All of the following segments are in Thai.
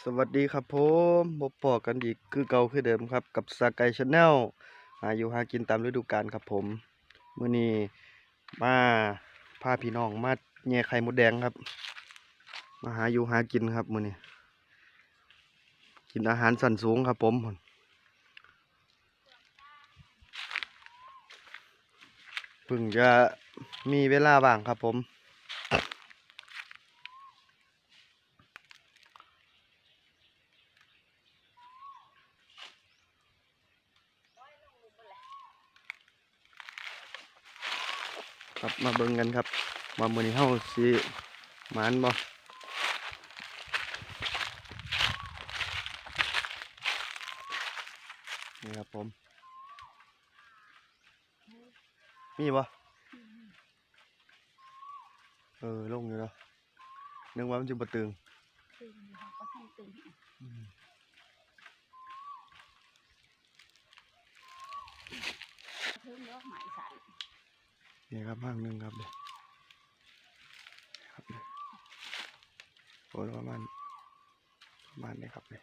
สวัสดีครับผมพบปอกันอีกคือเก่าคือเดิมครับ กับสกายชาแนลหาอยู่หากินตามฤดูกาลครับผมมื้อนี้มาพาพี่น้องมาแย่ไข่มดแดงครับ มาหาอยู่หากินครับมื้อนี้กินอาหารสันสูงครับผมเพิ่งจะมีเวลาว่างครับผม ครับมาเบิ่งกันครับว่ามื้อนี้เฮาสิหมานบ่นี่ครับผม มีบ่เออลงอยู่เนาะนึกว่ามันจะบ่ตึงตึงเขาก็ให้ตึงเพิ่มยอดหมายสั นนี่ครับห้างหนึงครับเนี่ยครับเนี่ยโอ้ยประมาณประมาณนี้ครับเนี่ย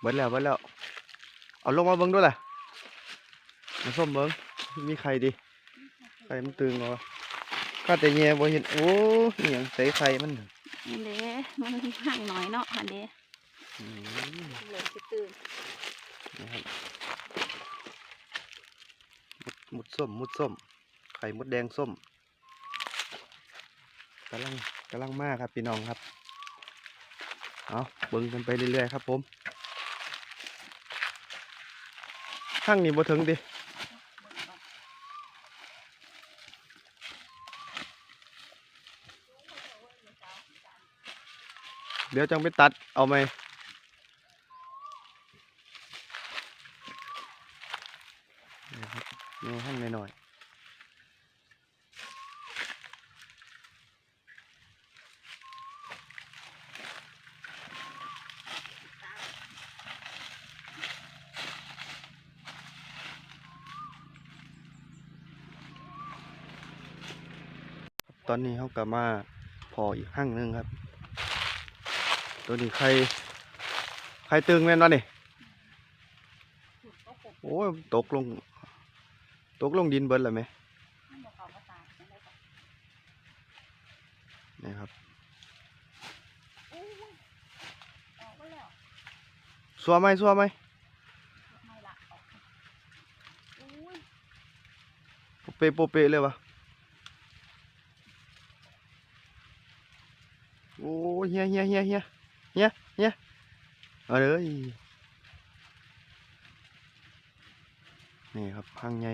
เบิดแล้วเบิดแล้ว เอาลงมาเบิ่งด้วยล่ะมาส้มเบิ่งมีใครดิไข่มันตึงเหรอข้าแต่แย่บ่เห็น โอ้อหยังใส่ไข่มันน่ะนี่เด้มันห่างหน่อยเนาะอันเด้อืมเลยจะตื่น นะครับ มุดส้ม มุดส้ม ไข่มดแดงส้มกำลังกำลังมากครับพี่น้องครับ เอาเบิ่งกันไปเรื่อยๆครับผมข้างนี้บ่ถึงดิเดี๋ยวจังไปตัดเอาไหมนี่ครับ นี่ห้างหน่อยตอนนี้เขากลับมาพออีกห้างหนึงครับ ตัวนี้ใคร ใครตึงแม่นวะนี่ โอ้ย ตกลง ตกลงดินเบิดแล้วไหมมันบอกเขาว่าตายจังไดก็นี่ครับอู้ยออกไปแล้วสัวไหมสัวไหมไม่ละออกอุ้ยโปเปะโปเปะเลยวะโอ้ยเฮียเฮียเฮียเฮียเฮียเฮียเอาเลยนี่ครับพังใหญ่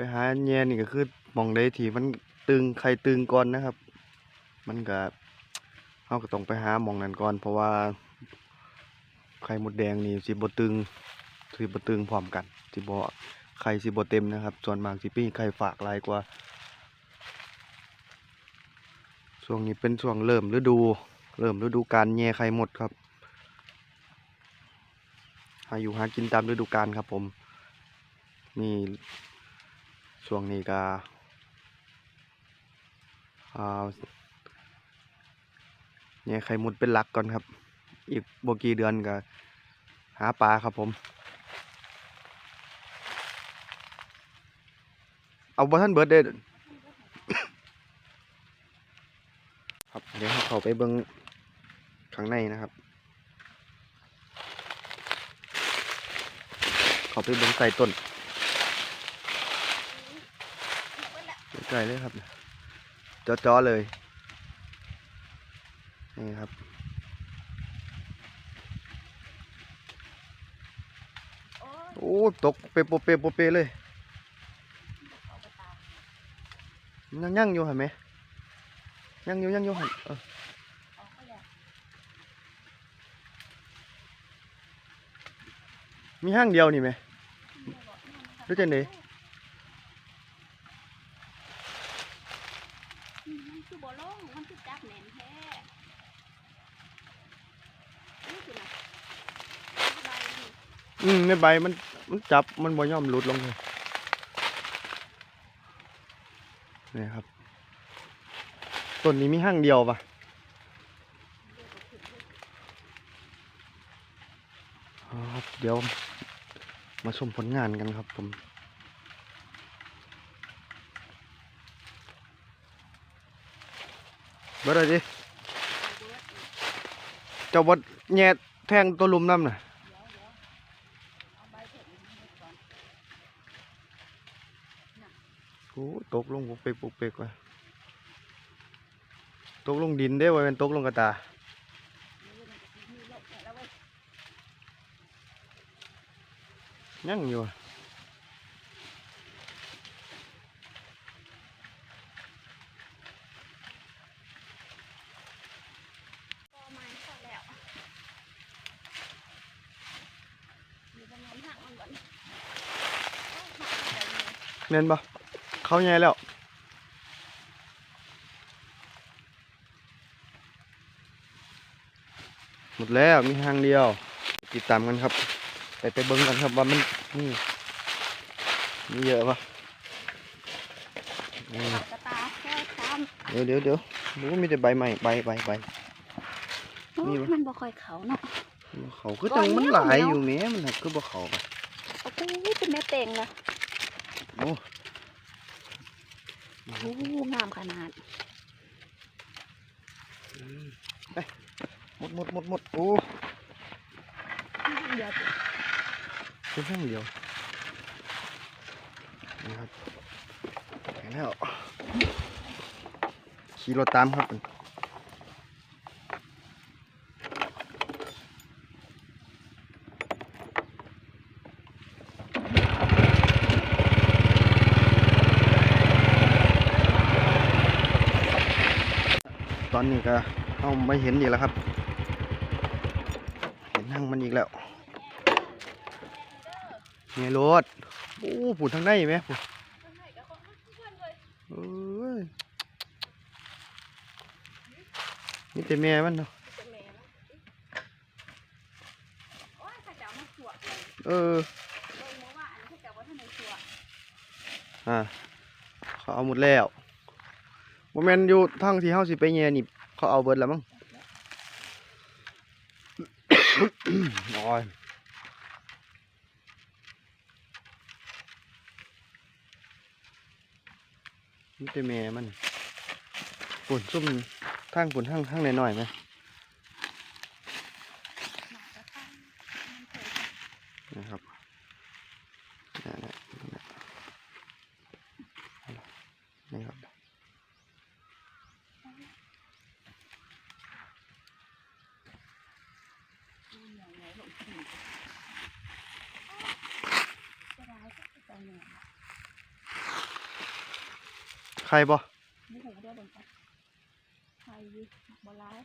ไปหาแย่นี่ก็คือมองใดที่มันตึงใครตึงก่อนนะครับ มันก็เราก็ต้องไปหามองนั้นก่อน เพราะว่าไข่มดแดงนี่สิบตึงสิบตึงพร้อมกันสิบ่ไข่สิบ่เต็มนะครับ ส่วนมากสิปีไข่ฝากลายกว่าช่วงนี้เป็นช่วงเริ่มฤดู เริ่มฤดูการแย่ไข่หมดครับหาอยู่หากินตามฤดูกาลครับผม นี่ ช่วงนี้ก็อ่าเนี่ยไข่มุดเป็นหลักก่อนครับ อีกบกี่เดือนก็หาปลาครับผม เอาบ่ท่านเบิร์ดเด้ครับเดี๋ยวเขาไปเบิ้งข้างในนะครับ เขาไปเบิ้งใส่ต้น ใกลเลยครับจ้อๆเลย นี่ครับ โอ้ตกเปโปเปโปเปเลยเขาไปตายยังยังอยู่เห็นไหมยังอยู่ยังอยู่หันเออมีห้างเดียวนี่ไหมรือจังใดมันคือบ่ลงมันคือจับแน่นแท้นี่คือนะใบนี่ อืมในใบมันมันจับมันบ่ยอมหลุดลงเลยนี่ครับต้นนี้มีห้างเดียวปะครับเดี๋ยวมาชมผลงานกันครับผมเบิดเลยดิเจ้าบดแง่แทงตัวลุมน้ำน่ะ โอ้ ตกลงปุกเปกปุกเปกว่ะตกลงดินได้ว่าเป็นตกลงกระตายังอยู่อะก็มาพอแล้วมีจำนวนหักมันก่อนโอ้หักอะไรเนี่ยเน้นปะ เขาใหญ่แล้วหมดแล้วมีทางเดียว ติดตามกันครับ ไปไปเบิ้งกันครับว่ามันนี่มีเยอะปะนี่หักกระตาแค่ซ้เดี๋ยวเดี๋ยวเดี๋ยวดูมีแต่ใบใหม่ใบใบใบำโอ้นี่วะมันบ่ค่อยเขาเนาะเขาคือจังมันหลายอยู่แหม้มันหักคือบ่เขาปะโอ้โหเป็นแม่เต่งละโอ้ โอ้โหงามขนาดหมดหมดหมดหมดโอ้เดี๋ยวเป็นข้างเดียวนะครับไปแล้วขี่รถตามครับ อนนี้ก็เอาไม่เห็นอีกแล้วครับ เห็นนั่งมันอีกแล้วไงรถโอ้ผุดทางในไหมผุดนี่แต่แม่มันเนาะเจ้ามาสวดเลยเออเบิ่งมาว่าอันนี้ข้าเจ้าว่าท่านในสวดอ่าเขาเอาหมดแล้ว ผมเมนอยู่ทางที่เฮาสิไปแย่นี่ เขาเอาเบิดแล้วมั้งโอ้ยนี่แต่แม่มันปุ่นซุ่มทางปุ่นทางทางหน่อยๆไหม นะครับนั่นแหละนั่นแหละนี่ครับ จะร้ายก็จะเหนื่อย ใครบ่นี่หูเด้อเบิ่งไปใครอยี่บ่ร้าย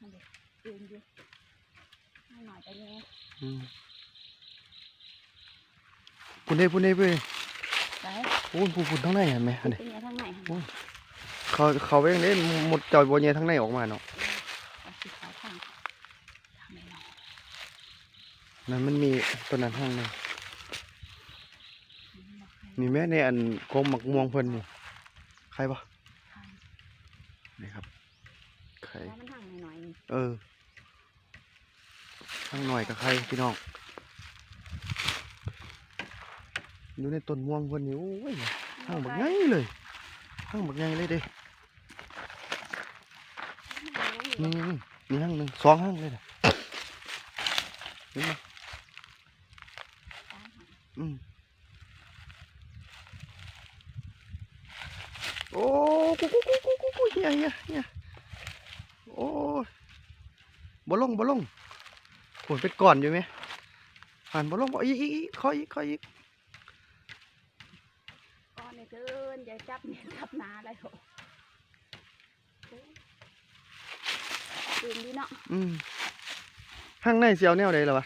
นั่นเด็กเองอยู่ให้หน่อยไปเลยอืมปุ่นเด้ปุ่นเด้เด้ไปโอ้ยปุ่นปุ่นทั้งในเห็นไหมอันนี้เป็นยังทางไหนเขาเขาไปยังเด้หมดจอยบัวเยทั้งในออกมาเนาะเอาสิขาทางทางไหนเนาะ นั่นมันมีตัวนั้นข้างใน มีแม่ในอันโคมหมักม่วงเพิ่นนี่ใครบ่นี่ครับใครแล้วมันทางหน่อยๆนี่เออข้างหน่อยกับใครพี่น้องอยู่ในต้นม่วงเพิ่นนี่โอ้ยข้างบักใหญ่เลยข้างบักใหญ่เลยเด้นี่นี่นี่ห้างหนึ่งสองห้างเลยนะนี่มาอืมโอ้กูกูกูกูกูกูเฮี ยเฮียเฮียโอ้ยบ่ลงบ่ลงฝนเป็นก่อนอยู่ไหมผ่านบ่ลงบ่อีกอีกอีกขออีกขออีกก้อนเนี่ยเกินอย่าจับเนี่ยจับนาอะไรโหตื่นดีเนาะอืมข้างในเสียวแนวใดล่ะวะ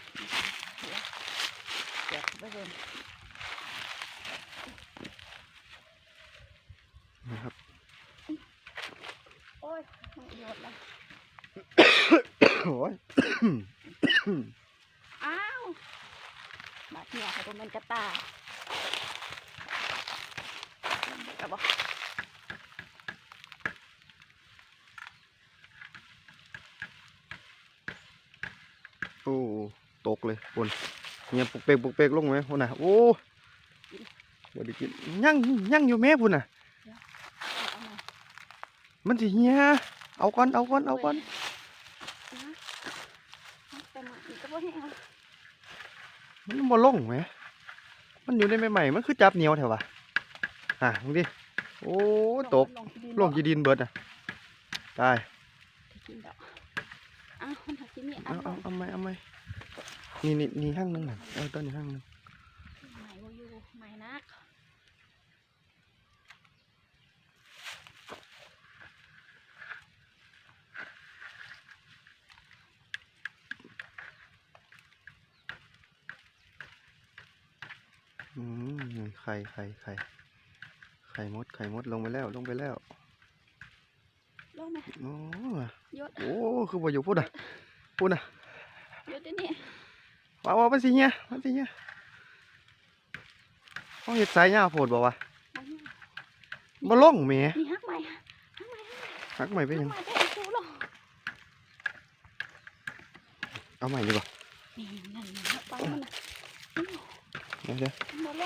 ดแล้วโอ้ยอ้าวมาดเนี่ยเขาเป็นกระตาแต่บอกโอ้ตกเลยคนเนี่ยปุกเปกปุกเปกลงไหมคนน่ะโอ้ว่ได้กินยั่งยั่งอยู่แม่พุ่นน่ะ มันสิเฮีย เอาก่อนเอาก่อนเอาก่อนนะแต่มาอีกก็บ่ให้เอามันบ่ลงไหมมันอยู่ในใหม่ๆมันคือจับเหนียวแถววะอะมึงดิโอ้ตกลงที่ดินลงจีดินเบิดน่ะตายกินดอกอ้าวมันหาที่นี่เอาเอาเอาเอาไหมเอาไหมนี่นี่นี่ห้างหนึงน่ะเอาต้นนี้ห้างหนึง ไหนบ่อยู่ไหนนัก อืมนี่ไข่ไข่ไข่ไข่มดไข่มดลงไปแล้วลงไปแล้วลงไหมโอ้ยศโอ้คือบ่อยู่พูดอะพูดอะยศที่นี่ว้าวว้าวมันสิเฮียมันสิเฮียเขาเห็ดสายยาวโพดบ่วะเอาเนี่ยบ่ลงแหมนี่ฮักใหม่ฮักใหม่หักใหม่ไปฮักยังใหม่ได้สู้หรอเอาใหม่ดีกว่านี่นั่นฮักไปมันน่ะเดี๋ยวเดี๋ยวไป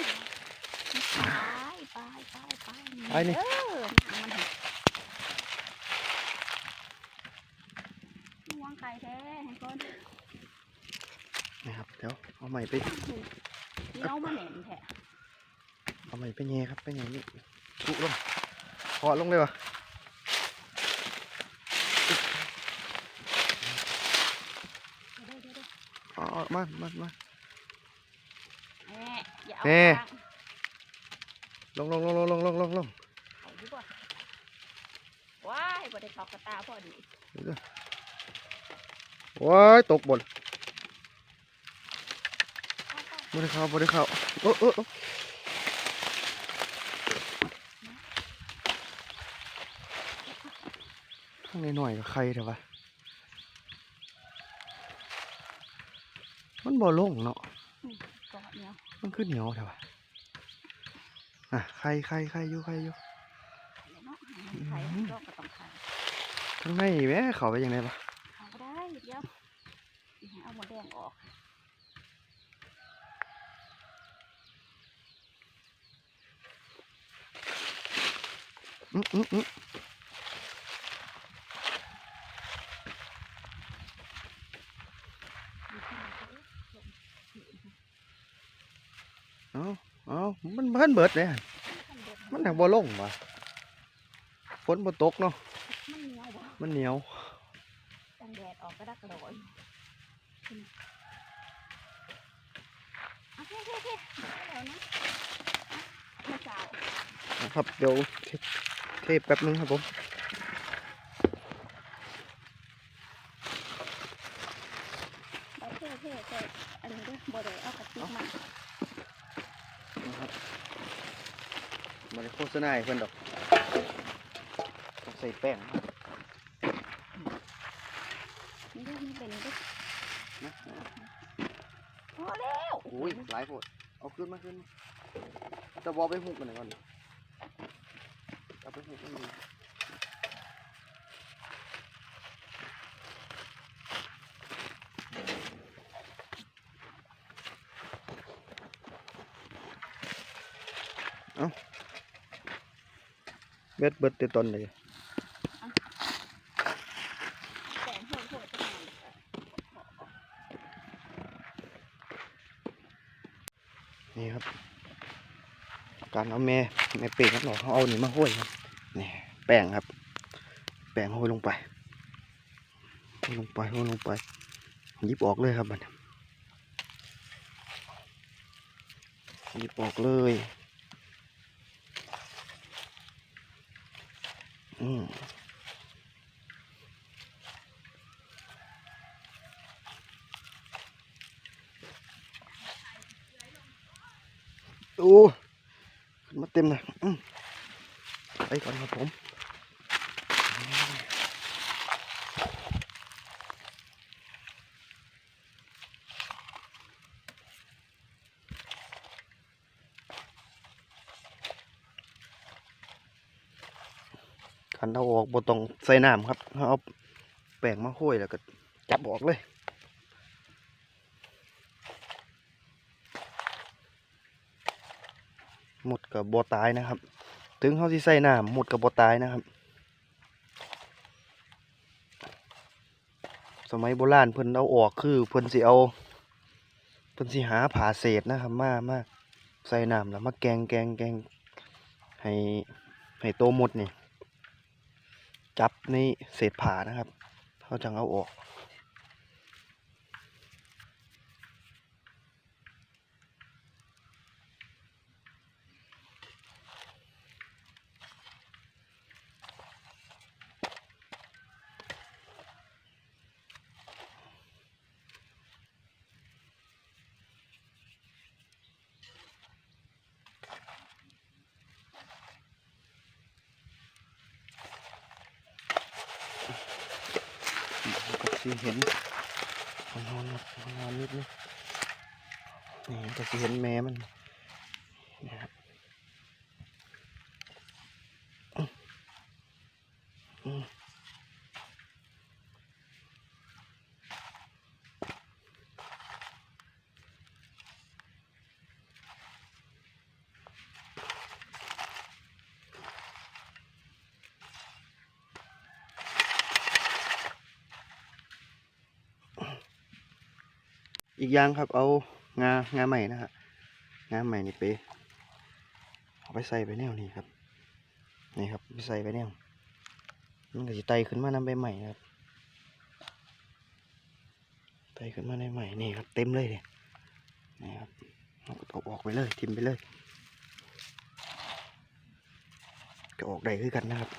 ไปไปไปไปนี่เออน้ำมันเห็นวางไก่แท้ให้ก่อนนะครับเดี๋ยวเอาใหม่ไปเนี้ยวมาแหนมแท้เอาใหม่ไปแง่ครับไปแง่นี่ทุลงเคาะลงเลยวะเดี๋อาเอามามามา แหน่อย่าเอา แหน่ข้างลงลงลงลงลงลงลงลงเอาดีกว่าว้ายบ่ได้ตอกกระตาพอดีโอ้ยตกบนเอาไปบ่ได้เข้าบ่ได้เข้าเออเออเออข้างในหน่อยกับใครเถอะวะมันบ่ลงเนาะกอ ดเหนียวมันคือเหนียวเถอะวะอะใครใครใครอยู่ใครอยู่เดี๋ยวเนาะไข่ดอกก็ต้องไข่ข้างในแหม่เข้าไปยังไงปะเอาก็ได้เดี๋ยวสิให้เอาหมดแดงออกอืมอืมอืมเอาเอา มันเพิ่นเบิดเลยหั่นมันหักบ่ลงวะฝนบ่ตกเนาะมันเหนียวบ่มันเหนียวจังแดดออกก็ดักกระโดดเอาเท่เท่เท่เดี๋ยวนะมาสาวนะครับเดี๋ยวเทเทแป๊บนึงครับผม ไปเท่เท่เท่อันนี้ด้วยบ่ได้เอากระติกมา นะครับมาได้โฆ ษณาให้เพิ่นดอกต้องใส่แป้งนี่ด้วยนี่เป็นนี่ด้วยนะพอแล้วโอ้ยหลายโพดเอาขึ้นมาขึ้นมาจะบอไปหุบมันหน่อยก่อนเอาไปหุบมันหน่อย บ็ดเบิดแต่ตอนเลยแต่งโหดโหดจะทำนี่ครับ การเอาแม่แม่เป่งครับหนอเขาเอานี่มาห้อยครับนี่แป้งครับ แป้งห้อยลงไปห้อยลงไปห้อยลงไปยิบออกเลยครับมันยิบออกเลย อืมโอ้มาเต็มเลยไปก่อนครับผม เราออกบตรงใส่น้ำครับเอาแป้งมาห้อยแล้วก็จับออกเลยหมดกับบตายนะครับ ถึงเขาที่ใส่น้ำหมดกับบตายนะครับ สมัยโบราณเพิ่นเอาออกคือเพิ่นสิเอาเพิ่นสิหาผาเศษนะครับมามาใส่น้ำแล้วมาแกงแกงแกงให้ให้โตหมดนี่ จับในเศษผานะครับเขาจังเอาออก ก็ สิเห็นนอนนอนนิดนึงนี่ก็สิเห็นแม่มันนะครับอื้ออืม อีกอย่างครับ เอางางาใหม่นะฮะงาใหม่นี่ไปเอาไปใส่ไปแนวนี้ครับนี่ครับไปใส่ไปแนวมันก็จะไต่ขึ้นมาน้ำใบใหม่นะครับไต่ขึ้นมาในใหม่นี่ครับเต็มเลยเนี่ยนี่ครับเอาเอาออกไปเลยทิมไปเลยก็ออกได้คือกันนะครับ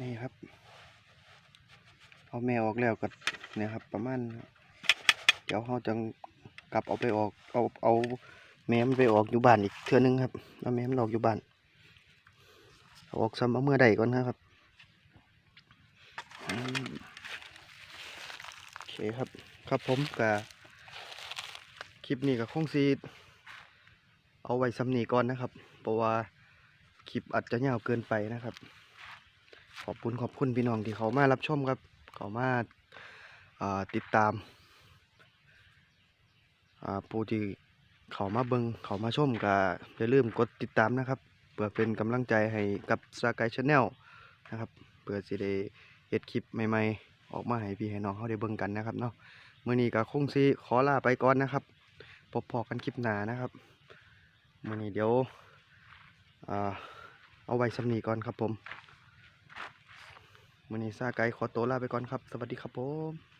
นี่ครับ เอาแม่ออกแล้วก็เนี่ยครับ ประมาณเดี๋ยวเขาจังกลับเอาไปออกเอาเอาแม่มันไปออกอยู่บ้านอีกเทื่อนึงครับเอาแม่มันออกอยู่บ้านออกซ้ำเอาเมื่อใดก่อนนะครับโอเคครับ ครับผมกับคลิปนี้กับคงซีเอาไว้ซ้ำนี้ก่อนนะครับ เพราะว่าคลิปอาจจะยาวเกินไปนะครับ ขอบคุณขอบคุณพี่น้องที่เขามารับชมครับ เขามาติดตามผู้ที่เขามาเบิงเขามาชมก็อย่าลืมกดติดตามนะครับ เพื่อเป็นกำลังใจให้กับสกายชาแนลนะครับเพื่อสิได้เฮ็ดคลิปใหม่ๆ ออกมาให้พี่ให้น้องเขาได้เบิ่งกันนะครับเนาะเมื้อนี้ก็คงสิขอลาไปก่อนนะครับพบพอกันคลิปหน้านะครับเมื้อนี้เดี๋ยวอเอาไว้สำนีก่อนครับผม วันนี้ซาไกขอตัวลาไปก่อนครับ สวัสดีครับผม